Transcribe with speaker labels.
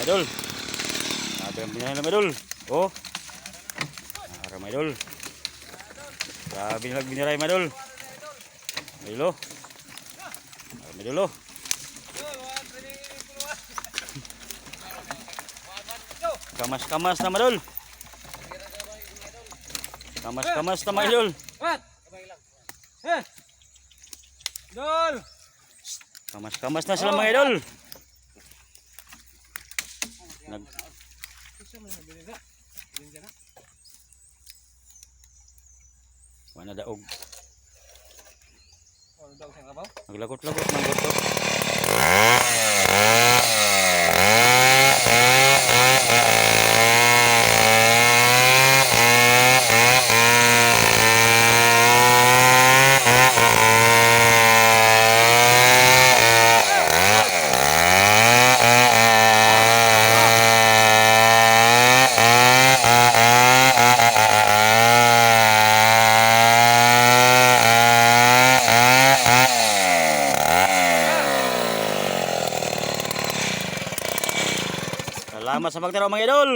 Speaker 1: mga idol. Grabe ang binahay mga idol. Oh. Ara mga idol. Grabe nilang biniray mga idol. Mga idol oh. Ara, Mga idol oh. Kamas-kamas na mga idol. Kamas-kamas na mga idol.
Speaker 2: What? Dol.
Speaker 1: Kamas-kamas na sila mga idol. Nag Wala daog. Naglakot-lakot ng goto. Salamat sa pagtanaw mga idol.